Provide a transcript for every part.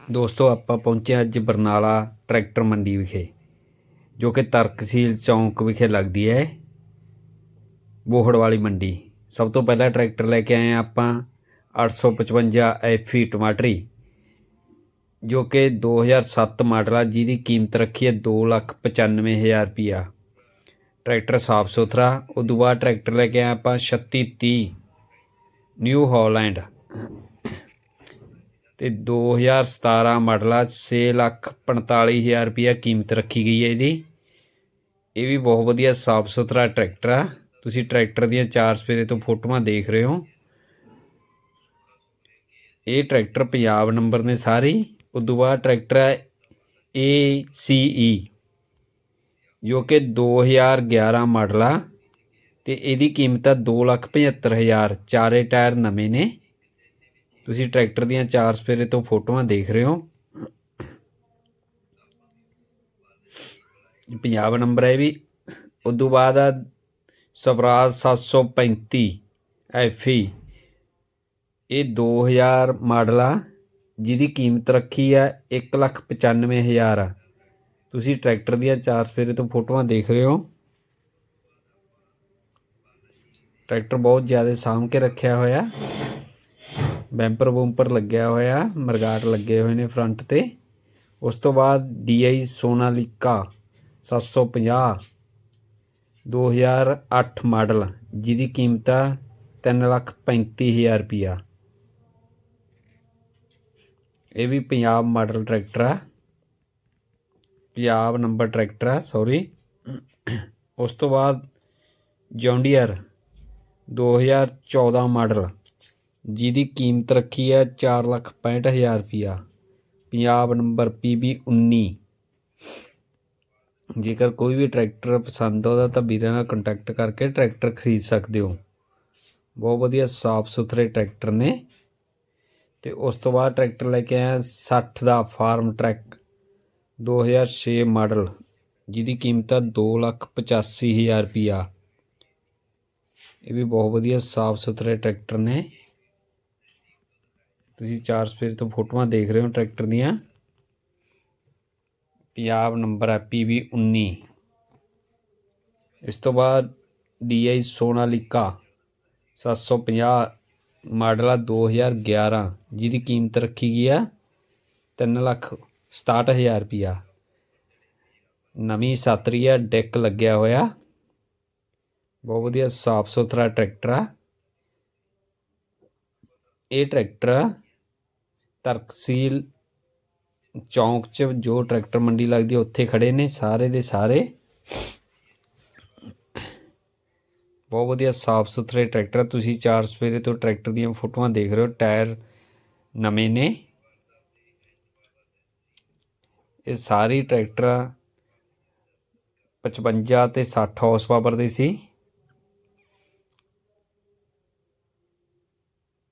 ਦੋਸਤੋ, ਆਪਾਂ ਪਹੁੰਚੇ ਅੱਜ ਬਰਨਾਲਾ ਟਰੈਕਟਰ ਮੰਡੀ ਵਿਖੇ, ਜੋ ਕਿ ਤਰਕਸੀਲ ਚੌਂਕ ਵਿਖੇ ਲੱਗਦੀ ਹੈ ਬੋਹੜ ਵਾਲੀ ਮੰਡੀ। ਸਭ ਤੋਂ ਪਹਿਲਾਂ ਟਰੈਕਟਰ ਲੈ ਕੇ ਆਏ ਹਾਂ ਆਪਾਂ 855 ਐਫੀ ਟਮਾਟਰੀ, ਜੋ ਕਿ 2007 ਮਾਡਲ ਆ, ਜਿਹਦੀ ਕੀਮਤ ਰੱਖੀ ਹੈ 295000 ਰੁਪਿਆ ਟਰੈਕਟਰ ਸਾਫ਼ ਸੁਥਰਾ, ਉਦੋਂ ਬਾਅਦ ਟਰੈਕਟਰ ਲੈ ਕੇ ਆਏ ਆਪਾਂ 3630 ਨਿਊ ਹਾਲੈਂਡ। ਤੇ 2017 ਮਾਡਲ ਆ 645000 ਰੁਪਿਆ ਕੀਮਤ ਰੱਖੀ ਗਈ ਹੈ ਇਹਦੀ। ਇਹ ਵੀ ਬਹੁਤ ਵਧੀਆ ਸਾਫ਼ ਸੁਥਰਾ ਟਰੈਕਟਰ ਆ। ਤੁਸੀਂ ਟਰੈਕਟਰ ਦੀਆਂ ਚਾਰ ਸਪੇਰੇ ਤੋਂ ਫੋਟੋਆਂ ਦੇਖ ਰਹੇ ਹੋ। ਇਹ ਟਰੈਕਟਰ ਪੰਜਾਬ ਨੰਬਰ ਨੇ ਸਾਰੇ। ਉਦੋਂ ਬਾਅਦ ਟਰੈਕਟਰ ਹੈ ACE ਜੋ ਕਿ 2011 ਮਾਡਲ ਆ। ਤੇ ਇਹਦੀ ਕੀਮਤ ਆ 275000 ਚਾਰੇ ਟਾਇਰ ਨਵੇਂ ਨੇ। ਤੁਸੀਂ ਟਰੈਕਟਰ ਦੀਆਂ ਚਾਰ ਸਪੇਰੇ ਤੋਂ ਫੋਟੋਆਂ ਦੇਖ ਰਹੇ ਹੋ। ਪੰਜਾਬ ਨੰਬਰ ਹੈ ਵੀ। ਉਦੋਂ ਬਾਅਦ ਆ ਸਵਰਾਜ 735 ਐਫਈ ਇਹ 2000 ਮਾਡਲ ਆ, ਜਿਹਦੀ ਕੀਮਤ ਰੱਖੀ ਆ 195000 ਆ ਤੁਸੀਂ ਟਰੈਕਟਰ ਦੀਆਂ ਚਾਰ ਸਫੇਰੇ ਤੋਂ ਫੋਟੋਆਂ ਦੇਖ ਰਹੇ ਹੋ। ਟਰੈਕਟਰ ਬਹੁਤ ਜ਼ਿਆਦਾ ਸਾਂਭ ਕੇ ਰੱਖਿਆ ਹੋਇਆ। ਬੈਂਪਰ ਬੂੰਪਰ ਲੱਗਿਆ ਹੋਇਆ, ਮਰਗਾਟ ਲੱਗੇ ਹੋਏ ਨੇ ਫਰੰਟ ਤੇ। ਉਸ ਤੋਂ ਬਾਅਦ DI ਸੋਨਾਲੀਕਾ 750 2008 ਮਾਡਲ, ਜਿਹਦੀ ਕੀਮਤ ਆ 335000 ਰੁਪਿਆ ਇਹ ਵੀ ਪੰਜਾਬ ਮਾਡਲ ਟਰੈਕਟਰ ਆ। ਪੰਜਾਬ ਨੰਬਰ ਟਰੈਕਟਰ ਆ ਸੌਰੀ ਉਸ ਤੋਂ ਬਾਅਦ ਜੌਂਡੀਅਰ 2014 ਮਾਡਲ ਜਿਹਦੀ ਕੀਮਤ ਰੱਖੀ ਹੈ 465000 ਰੁਪਿਆ ਪੰਜਾਬ ਨੰਬਰ PB19 ਜੇਕਰ ਕੋਈ ਵੀ ਟਰੈਕਟਰ ਪਸੰਦ ਆਉਂਦਾ ਤਾਂ ਵੀਰਾਂ ਨਾਲ ਕੰਟੈਕਟ ਕਰਕੇ ਟਰੈਕਟਰ ਖਰੀਦ ਸਕਦੇ ਹੋ। ਬਹੁਤ ਵਧੀਆ ਸਾਫ਼ ਸੁਥਰੇ ਟਰੈਕਟਰ ਨੇ। ਤੇ ਉਸ ਤੋਂ ਬਾਅਦ ਟਰੈਕਟਰ ਲੈ ਕੇ ਆਇਆ 60 ਦਾ ਫਾਰਮ ਟਰੈਕ 2006 ਮਾਡਲ, ਜਿਹਦੀ ਕੀਮਤ ਹੈ 285000 ਰੁਪਿਆ ਇਹ ਵੀ ਬਹੁਤ ਵਧੀਆ ਸਾਫ਼ ਸੁਥਰੇ ਟਰੈਕਟਰ ਨੇ। ਤੁਸੀਂ ਚਾਰ ਸਪੇਰ ਤੋਂ ਫੋਟੋਆਂ ਦੇਖ ਰਹੇ ਹੋ ਟਰੈਕਟਰ ਦੀਆਂ। ਪੰਜਾਬ ਨੰਬਰ ਹੈ PB 19 ਇਸ ਤੋਂ ਬਾਅਦ DI ਸੋਨਾਲੀਕਾ 750 ਮਾਡਲ ਆ 2011 ਜਿਹਦੀ ਕੀਮਤ ਰੱਖੀ ਗਈ ਆ 3 ਲੱਖ 67000 ਰੁਪਿਆ ਨਵੀਂ ਸਾਤਰੀ ਆ, ਡੈਕ ਲੱਗਿਆ ਹੋਇਆ। ਬਹੁਤ ਵਧੀਆ ਸਾਫ਼ ਸੁਥਰਾ ਟਰੈਕਟਰ ਆ। ਇਹ ਟਰੈਕਟਰ ਤਰਕਸੀਲ ਚੌਂਕ 'ਚ ਜੋ ਟਰੈਕਟਰ ਮੰਡੀ ਲੱਗਦੀ ਉੱਥੇ ਖੜੇ ਨੇ ਸਾਰੇ ਦੇ ਸਾਰੇ। ਬਹੁਤ ਵਧੀਆ ਸਾਫ਼ ਸੁਥਰੇ ਟਰੈਕਟਰ ਤੁਸੀਂ ਚਾਰ ਸਵੇਰੇ ਤੋਂ ਟਰੈਕਟਰ ਦੀਆਂ ਫੋਟੋਆਂ ਦੇਖ ਰਹੇ ਹੋ, ਟਾਇਰ ਨਵੇਂ ਨੇ। ਇਹ ਸਾਰੇ ਟਰੈਕਟਰ 55 ਤੇ 60 ਹਾਰਸ ਪਾਵਰ ਦੇ ਸੀ।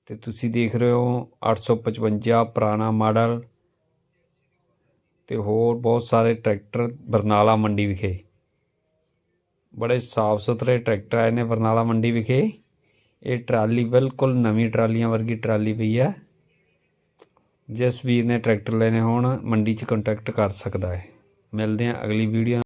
ਤੇ ਤੁਸੀਂ ਦੇਖ ਰਹੇ ਹੋ 855 ਪੁਰਾਣਾ ਮਾਡਲ ਤੇ ਹੋਰ ਬਹੁਤ ਸਾਰੇ ਟਰੈਕਟਰ ਬਰਨਾਲਾ ਮੰਡੀ ਵਿਖੇ। ਬੜੇ ਸਾਫ਼ ਸੁਥਰੇ ਟਰੈਕਟਰ ਆਏ ਨੇ ਬਰਨਾਲਾ ਮੰਡੀ ਵਿਖੇ। ਇਹ ਟਰਾਲੀ ਬਿਲਕੁਲ ਨਵੀਂ ਟਰਾਲੀਆਂ ਵਰਗੀ ਟਰਾਲੀ ਪਈ ਆ ਜਿਸ ਵੀਰ ਨੇ ਟਰੈਕਟਰ ਲੈਣੇ ਹੋਣ, ਮੰਡੀ 'ਚ ਕੰਟੈਕਟ ਕਰ ਸਕਦਾ ਹੈ। ਮਿਲਦੇ ਹਾਂ ਅਗਲੀ ਵੀਡੀਓ